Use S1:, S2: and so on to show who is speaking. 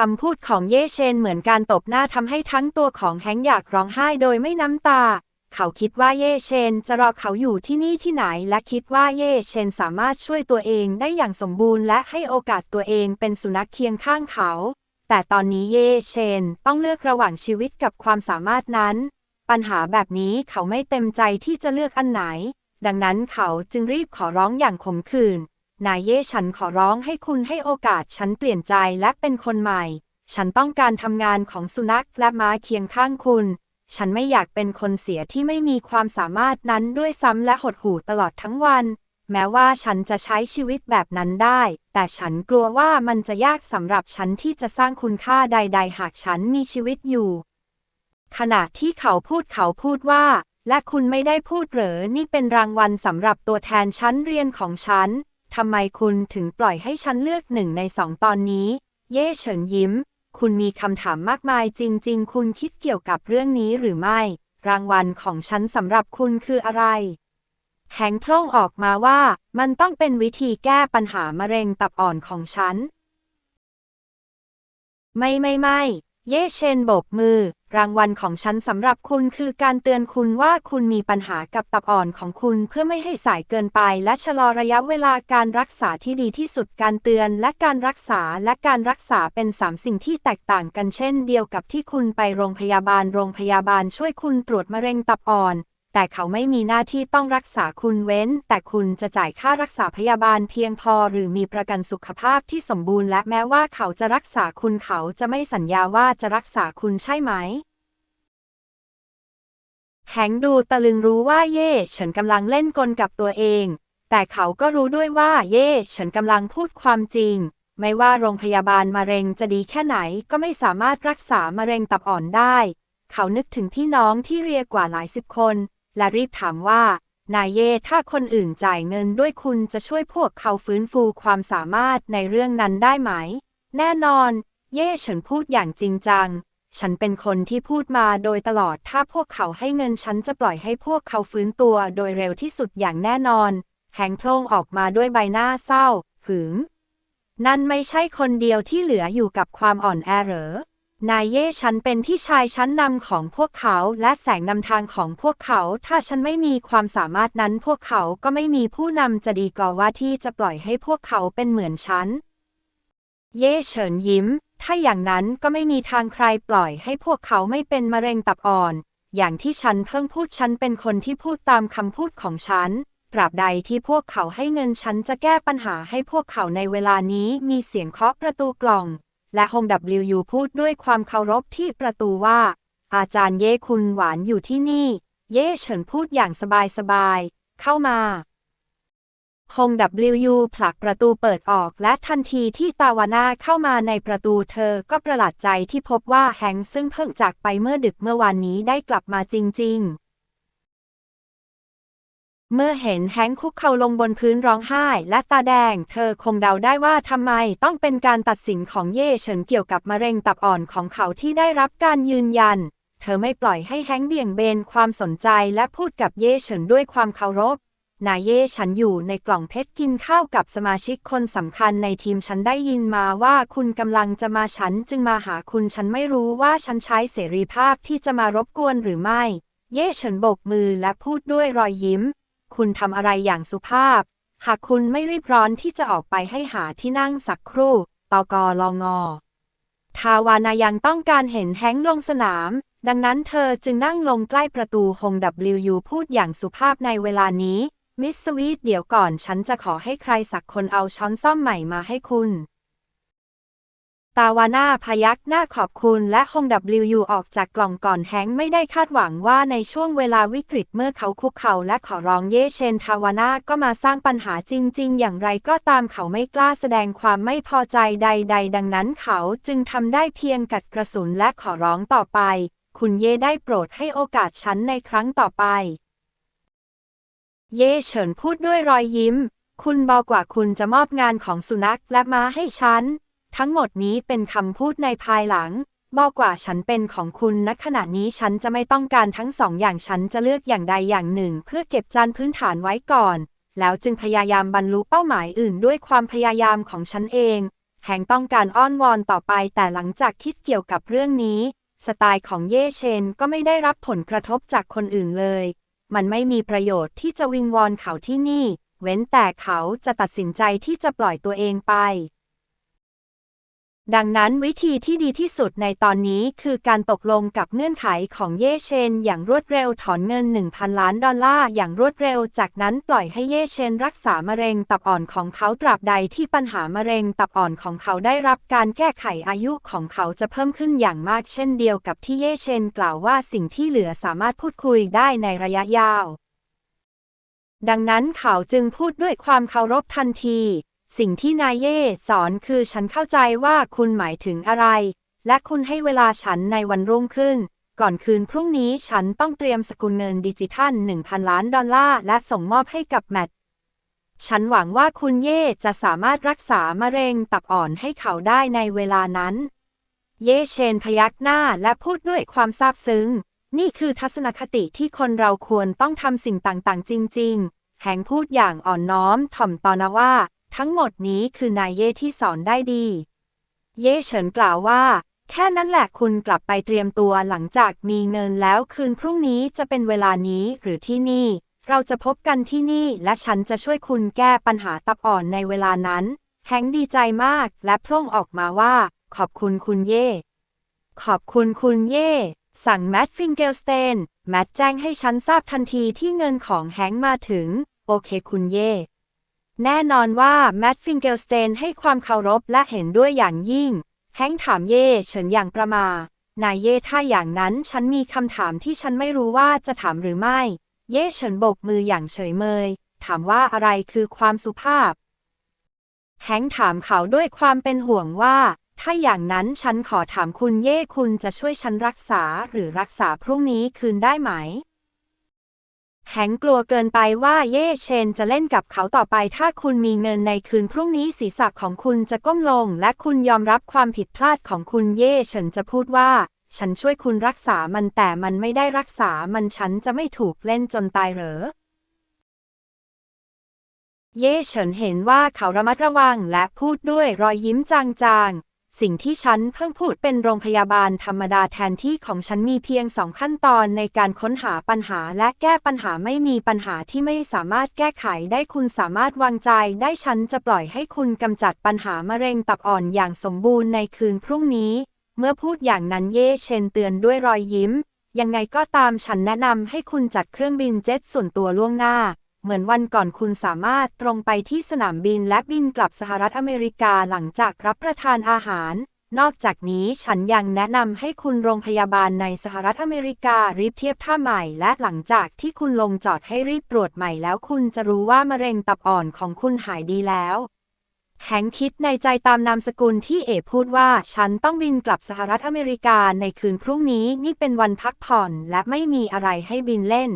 S1: คำพูดของเย่เชนเหมือนการตบหน้าทำให้ทั้งตัวของแฮงอยากร้องไห้โดยไม่น้ำตา เขาคิดว่าเย่เชนจะรอเขาอยู่ที่นี่ที่ไหน และคิดว่าเย่เชนสามารถช่วยตัวเองได้อย่างสมบูรณ์และให้โอกาสตัวเองเป็นสุนัขเคียงข้างเขา แต่ตอนนี้เย่เชนต้องเลือกระหว่างชีวิตกับความสามารถนั้น ปัญหาแบบนี้เขาไม่เต็มใจที่จะเลือกอันไหน ดังนั้นเขาจึงรีบขอร้องอย่างขมขื่น นายเย่ฉันขอร้องให้คุณให้โอกาสฉันเปลี่ยนใจและเป็นคนใหม่ ฉันต้องการทำงานของสุนัขและม้าเคียงข้างคุณ ฉันไม่อยากเป็นคนเสียที่ไม่มีความสามารถนั้นด้วยซ้ำและหดหู่ตลอดทั้งวัน แม้ว่าฉันจะใช้ชีวิตแบบนั้นได้ แต่ฉันกลัวว่ามันจะยากสำหรับฉันที่จะสร้างคุณค่าใด ๆ หากฉันมีชีวิตอยู่ ขณะที่เขาพูดเขาพูดว่า และคุณไม่ได้พูดเหรอ นี่เป็นรางวัลสำหรับตัวแทนชั้นเรียนของฉัน ทำไมคุณถึงปล่อยให้ฉันเลือกหนึ่งในสองตอนนี้ เย่เฉินยิ้ม คุณมีคำถามมากมายจริง ๆ คุณคิดเกี่ยวกับเรื่องนี้หรือไม่ รางวัลของฉันสำหรับคุณคืออะไรแหงโพร่งออกมาว่า มันต้องเป็นวิธีแก้ปัญหามะเร็งตับอ่อนของฉัน ไม่ไม่ไม่ เย่เชนโบกมือ รางวัลของฉันสำหรับคุณคือการเตือนคุณว่าคุณมีปัญหากับตับอ่อนของคุณเพื่อไม่ให้สายเกินไป และชะลอระยะเวลาการรักษาที่ดีที่สุดการเตือนและการรักษาและการรักษาเป็นสามสิ่งที่แตกต่างกันเช่นเดียวกับที่คุณไปโรงพยาบาลโรงพยาบาลช่วยคุณตรวจมะเร็งตับอ่อน แต่เขาไม่มีหน้าที่ต้องรักษาคุณเว้น แต่คุณจะจ่ายค่ารักษาพยาบาลเพียงพอหรือมีประกันสุขภาพที่สมบูรณ์และแม้ว่าเขาจะรักษาคุณเขาจะไม่สัญญาว่าจะรักษาคุณใช่ไหมแหงดูตะลึงรู้ว่าเย่ฉินกำลังเล่นกลกับตัวเอง แต่เขาก็รู้ด้วยว่าเย่ฉินกำลังพูดความจริง ไม่ว่าโรงพยาบาลมะเร็งจะดีแค่ไหนก็ไม่สามารถรักษามะเร็งตับอ่อนได้ เขานึกถึงพี่น้องที่เรียกว่าหลายสิบคน และรีบถามว่า นายเย่ถ้าคนอื่นจ่ายเงินด้วยคุณจะช่วยพวกเขาฟื้นฟูความสามารถในเรื่องนั้นได้ไหม แน่นอน เย่เฉินพูดอย่างจริงจัง ฉันเป็นคนที่พูดมาโดยตลอดถ้าพวกเขาให้เงินฉันจะปล่อยให้พวกเขาฟื้นตัวโดยเร็วที่สุดอย่างแน่นอน แหงโพรงออกมาด้วยใบหน้าเศร้าหึงนั่นไม่ใช่คนเดียวที่เหลืออยู่กับความอ่อนแอเหรอ นายเย่ฉันเป็นที่ชายชั้นนำของพวกเขาและแสงนำทางของพวกเขา ถ้าฉันไม่มีความสามารถนั้นพวกเขาก็ไม่มีผู้นำจะดีกว่าว่าที่จะปล่อยให้พวกเขาเป็นเหมือนฉัน เย่เฉินยิ้ม ถ้าอย่างนั้นก็ไม่มีทางใครปล่อยให้พวกเขาไม่เป็นมะเร็งตับอ่อน อย่างที่ฉันเพิ่งพูดฉันเป็นคนที่พูดตามคำพูดของฉันตราบใดที่พวกเขาให้เงินฉันจะแก้ปัญหาให้พวกเขาในเวลานี้มีเสียงเคาะประตูกล่อง และฮง WU พูดด้วยความเคารพที่ประตูว่า อาจารย์เย่คุณหวานอยู่ที่นี่ เย่เฉินพูดอย่างสบายๆ เข้ามาฮง WU ผลักประตูเปิดออกและทันทีที่ตาวาน่าเข้ามาในประตูเธอก็ประหลาดใจที่พบว่าแฮงซึ่งเพิ่งจากไปเมื่อดึกเมื่อวานนี้ได้กลับมาจริง ๆ เมื่อเห็นแฮงค์คุกเข่าลงบนพื้นร้องไห้และตาแดง เธอคงเดาได้ว่าทำไมต้องเป็นการตัดสินของเย่เฉินเกี่ยวกับมะเร็งตับอ่อนของเขาที่ได้รับการยืนยัน เธอไม่ปล่อยให้แฮงค์เบี่ยงเบนความสนใจและพูดกับเย่เฉินด้วยความเคารพ นายเย่ฉันอยู่ในกล่องเพชรกินข้าวกับสมาชิกคนสำคัญในทีมฉันได้ยินมาว่าคุณกำลังจะมาฉันจึงมาหาคุณฉันไม่รู้ว่าฉันใช้เสรีภาพที่จะมารบกวนหรือไม่ เย่เฉินโบกมือและพูดด้วยรอยยิ้ม คุณทำอะไรอย่างสุภาพ หากคุณไม่รีบร้อนที่จะออกไปให้หาที่นั่งสักครู่ตกลองอทาวานายังต้องการเห็นแฮงค์ลงสนาม ดังนั้นเธอจึงนั่งลงใกล้ประตูฮง WU พูดอย่างสุภาพในเวลานี้ มิสสวีทเดี๋ยวก่อนฉันจะขอให้ใครสักคนเอาช้อนซ่อมใหม่มาให้คุณ ตาวาน่าพยักหน้าขอบคุณและฮง WU ออกจากกล่องก่อนแฮงไม่ได้คาดหวังว่าในช่วงเวลาวิกฤตเมื่อเขาคุกเข่าและขอร้องเย่เชนทาวาน่าก็มาสร้างปัญหาจริง ๆ อย่างไรก็ตามเขาไม่กล้าแสดงความไม่พอใจใด ๆ ดังนั้นเขาจึงทำได้เพียงกัดกระสุนและขอร้องต่อไป คุณเย่ได้โปรดให้โอกาสฉันในครั้งต่อไป เย่เฉินพูดด้วยรอยยิ้ม คุณบอกว่าคุณจะมอบงานของสุนัขและม้าให้ฉัน ทั้งหมดนี้เป็นคำพูดในภายหลัง บอกว่าฉันเป็นของคุณณขณะนี้ฉันจะไม่ต้องการทั้งสองอย่างฉันจะเลือกอย่างใดอย่างหนึ่ง เพื่อเก็บจานพื้นฐานไว้ก่อน แล้วจึงพยายามบรรลุเป้าหมายอื่นด้วยความพยายามของฉันเองแฮงต้องการอ้อนวอนต่อไป แต่หลังจากคิดเกี่ยวกับเรื่องนี้ สไตล์ของเย่เชนก็ไม่ได้รับผลกระทบจากคนอื่นเลย มันไม่มีประโยชน์ที่จะวิงวอนเขาที่นี่ เว้นแต่เขาจะตัดสินใจที่จะปล่อยตัวเองไป ดังนั้นวิธีที่ดีที่สุดในตอนนี้คือการตกลงกับเงื่อนไขของเย่เชน อย่างรวดเร็วถอนเงิน 1,000 ล้านดอลลาร์อย่างรวดเร็ว จากนั้นปล่อยให้เย่เชน รักษามะเร็งตับอ่อนของเขาตราบใดที่ปัญหามะเร็งตับอ่อนของเขาได้รับการแก้ไขอายุของเขาจะเพิ่มขึ้นอย่างมากเช่นเดียวกับที่เย่เชน กล่าวว่าสิ่งที่เหลือสามารถพูดคุยได้ในระยะยาว ดังนั้นเขาจึงพูดด้วยความเคารพทันที สิ่งที่นายเย่สอนคือฉันเข้าใจว่าคุณหมายถึงอะไร และคุณให้เวลาฉันในวันรุ่งขึ้น ก่อนคืนพรุ่งนี้ฉันต้องเตรียมสกุลเงินดิจิทัล 1,000 ล้านดอลลาร์และส่งมอบให้กับแมทฉันหวังว่าคุณเย่จะสามารถรักษามะเร็งตับอ่อนให้เขาได้ในเวลานั้น เย่เชนพยักหน้าและพูดด้วยความซาบซึ้ง นี่คือทัศนคติที่คนเราควรต้องทำสิ่งต่างๆ จริง ๆ แหงพูดอย่างอ่อนน้อมถ่อมตอนว่า ทั้งหมดนี้คือนายเย่ที่สอนได้ดี เย่เฉินกล่าวว่า แค่นั้นแหละคุณกลับไปเตรียมตัวหลังจากมีเงินแล้วคืนพรุ่งนี้จะเป็นเวลานี้หรือที่นี่ เราจะพบกันที่นี่และฉันจะช่วยคุณแก้ปัญหาตับอ่อนในเวลานั้น แฮงดีใจมากและพร่งออกมาว่า ขอบคุณคุณเย่ ขอบคุณคุณเย่ สั่งแมดฟิงเกลสเตน แมดแจ้งให้ฉันทราบทันทีที่เงินของแฮงมาถึง โอเคคุณเย่ แน่นอนว่าแมดฟิงเกลสเตนให้ความเคารพและเห็นด้วยอย่างยิ่ง แฮงถามเย่เฉินอย่างประมา นายเย่ถ้าอย่างนั้นฉันมีคำถามที่ฉันไม่รู้ว่าจะถามหรือไม่ เย่เฉินโบกมืออย่างเฉยเมย ถามว่าอะไรคือความสุภาพ แฮงถามเขาด้วยความเป็นห่วงว่า ถ้าอย่างนั้นฉันขอถามคุณเย่คุณจะช่วยฉันรักษาหรือรักษาพรุ่งนี้คืนได้ไหม แฮงกลัวเกินไปว่าเย่เชนจะเล่นกับเขาต่อไป ถ้าคุณมีเงินในคืนพรุ่งนี้ศีรษะของคุณจะก้มลง และคุณยอมรับความผิดพลาดของคุณเย่เฉินจะพูดว่า ฉันช่วยคุณรักษามันแต่มันไม่ได้รักษามันฉันจะไม่ถูกเล่นจนตายเหรอ เย่เฉินเห็นว่าเขาระมัดระวังและพูดด้วยรอยยิ้มจางๆ สิ่งที่ฉันเพิ่งพูดเป็นโรงพยาบาลธรรมดาแทนที่ของฉันมีเพียงสองขั้นตอนในการค้นหาปัญหาและแก้ปัญหาไม่มีปัญหาที่ไม่สามารถแก้ไขได้คุณสามารถวางใจได้ฉันจะปล่อยให้คุณกำจัดปัญหามะเร็งตับอ่อนอย่างสมบูรณ์ในคืนพรุ่งนี้ เมื่อพูดอย่างนั้นเย่เชนเตือนด้วยรอยยิ้ม ยังไงก็ตามฉันแนะนำให้คุณจัดเครื่องบินเจ็ตส่วนตัวล่วงหน้า เหมือนวันก่อนคุณสามารถตรงไปที่สนามบินและบินกลับสหรัฐอเมริกาหลังจากรับประทานอาหาร นอกจากนี้ฉันยังแนะนำให้คุณโรงพยาบาลในสหรัฐอเมริการีบเทียบท่าใหม่ และหลังจากที่คุณลงจอดให้รีบตรวจใหม่แล้วคุณจะรู้ว่ามะเร็งตับอ่อนของคุณหายดีแล้วแฮงค์คิดในใจตามนามสกุลที่เอพูดว่า ฉันต้องบินกลับสหรัฐอเมริกาในคืนพรุ่งนี้นี่เป็นวันพักผ่อนและไม่มีอะไรให้บินเล่น